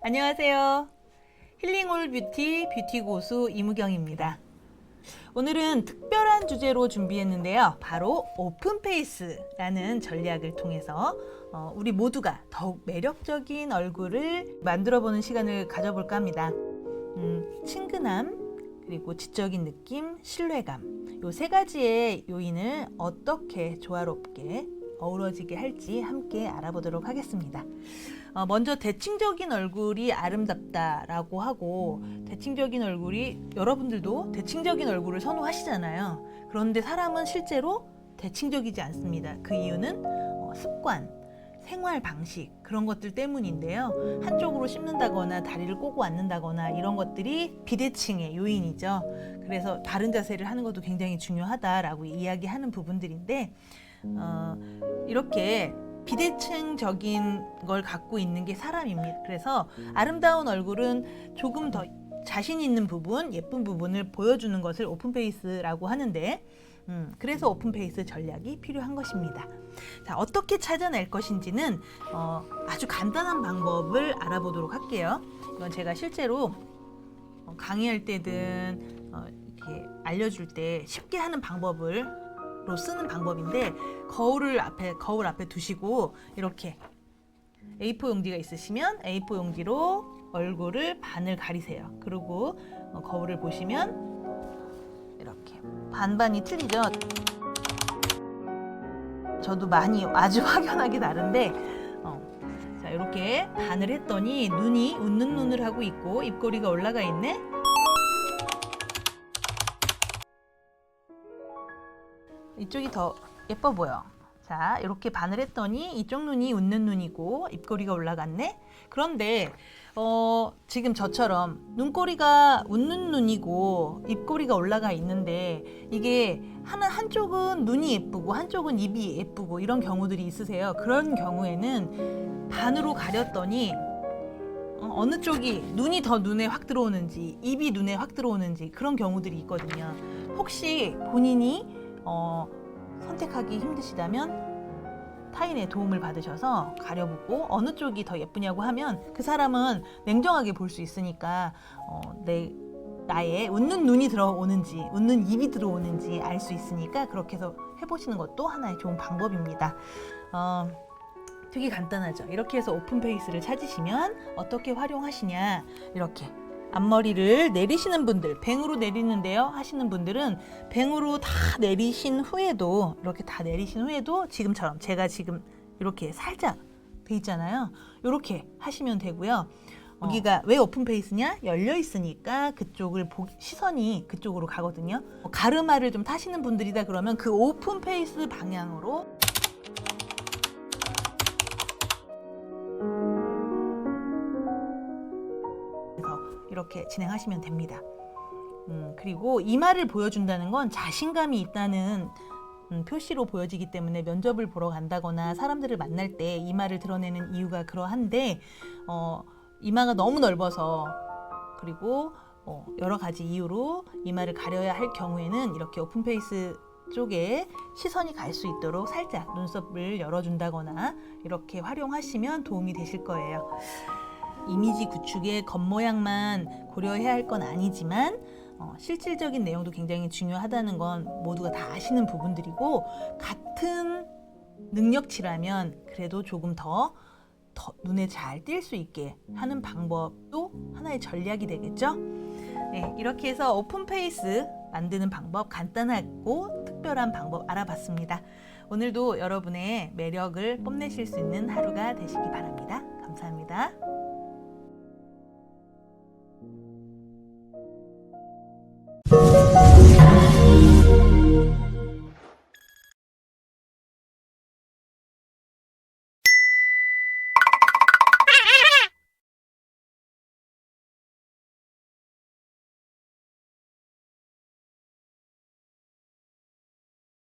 안녕하세요. 힐링올 뷰티 뷰티 고수 이무경입니다. 오늘은 특별한 주제로 준비했는데요. 바로 오픈페이스라는 전략을 통해서 어, 우리 모두가 더욱 매력적인 얼굴을 만들어 보는 시간을 가져볼까 합니다. 음, 친근함, 그리고 지적인 느낌, 신뢰감. 요 세 가지의 요인을 어떻게 조화롭게 어우러지게 할지 함께 알아보도록 하겠습니다. 어, 먼저 대칭적인 얼굴이 아름답다라고 하고 대칭적인 얼굴이 여러분들도 대칭적인 얼굴을 선호하시잖아요. 그런데 사람은 실제로 대칭적이지 않습니다. 그 이유는 어, 습관, 생활 방식 그런 것들 때문인데요. 한쪽으로 씹는다거나 다리를 꼬고 앉는다거나 이런 것들이 비대칭의 요인이죠. 그래서 바른 자세를 하는 것도 굉장히 중요하다라고 이야기하는 부분들인데 어, 이렇게 비대칭적인 걸 갖고 있는 게 사람입니다. 그래서 아름다운 얼굴은 조금 더 자신 있는 부분, 예쁜 부분을 보여주는 것을 오픈페이스라고 하는데, 음, 그래서 오픈페이스 전략이 필요한 것입니다. 자, 어떻게 찾아낼 것인지는 어, 아주 간단한 방법을 알아보도록 할게요. 이건 제가 실제로 어, 강의할 때든 어, 이렇게 알려줄 때 쉽게 하는 방법을 로 쓰는 방법인데 거울을 앞에 거울 앞에 두시고 이렇게 A4 용지가 있으시면 A4 용지로 얼굴을 반을 가리세요. 그리고 어, 거울을 보시면 이렇게 반반이 틀리죠. 저도 많이 아주 확연하게 다른데 어, 자 이렇게 반을 했더니 눈이 웃는 눈을 하고 있고 입꼬리가 올라가 있네. 이쪽이 더 예뻐 보여. 자, 이렇게 반을 했더니 이쪽 눈이 웃는 눈이고 입꼬리가 올라갔네. 그런데 어, 지금 저처럼 눈꼬리가 웃는 눈이고 입꼬리가 올라가 있는데 이게 하나 한쪽은 눈이 예쁘고 한쪽은 입이 예쁘고 이런 경우들이 있으세요. 그런 경우에는 반으로 가렸더니 어, 어느 쪽이 눈이 더 눈에 확 들어오는지 입이 눈에 확 들어오는지 그런 경우들이 있거든요. 혹시 본인이 어, 선택하기 힘드시다면 타인의 도움을 받으셔서 가려보고 어느 쪽이 더 예쁘냐고 하면 그 사람은 냉정하게 볼 수 있으니까 어, 내 나의 웃는 눈이 들어오는지 웃는 입이 들어오는지 알 수 있으니까 그렇게 해서 해보시는 것도 하나의 좋은 방법입니다. 어, 되게 간단하죠. 이렇게 해서 오픈 페이스를 찾으시면 어떻게 활용하시냐 이렇게 앞머리를 내리시는 분들, 뱅으로 내리는데요 하시는 분들은 뱅으로 다 내리신 후에도 이렇게 다 내리신 후에도 지금처럼 제가 지금 이렇게 살짝 돼 있잖아요. 이렇게 하시면 되고요. 여기가 왜 오픈 페이스냐? 열려 있으니까 그쪽을 보, 시선이 그쪽으로 가거든요. 뭐 가르마를 좀 타시는 분들이다 그러면 그 오픈 페이스 방향으로 이렇게 진행하시면 됩니다. 음, 그리고 이마를 보여준다는 건 자신감이 있다는 음, 표시로 보여지기 때문에 면접을 보러 간다거나 사람들을 만날 때 이마를 드러내는 이유가 그러한데 어, 이마가 너무 넓어서 그리고 어, 여러 가지 이유로 이마를 가려야 할 경우에는 이렇게 오픈페이스 쪽에 시선이 갈 수 있도록 살짝 눈썹을 열어준다거나 이렇게 활용하시면 도움이 되실 거예요. 이미지 구축의 겉모양만 고려해야 할 건 아니지만 어, 실질적인 내용도 굉장히 중요하다는 건 모두가 다 아시는 부분들이고 같은 능력치라면 그래도 조금 더, 더 눈에 잘 띌 수 있게 하는 방법도 하나의 전략이 되겠죠. 네, 이렇게 해서 오픈 페이스 만드는 방법 간단하고 특별한 방법 알아봤습니다. 오늘도 여러분의 매력을 뽐내실 수 있는 하루가 되시기 바랍니다. 감사합니다.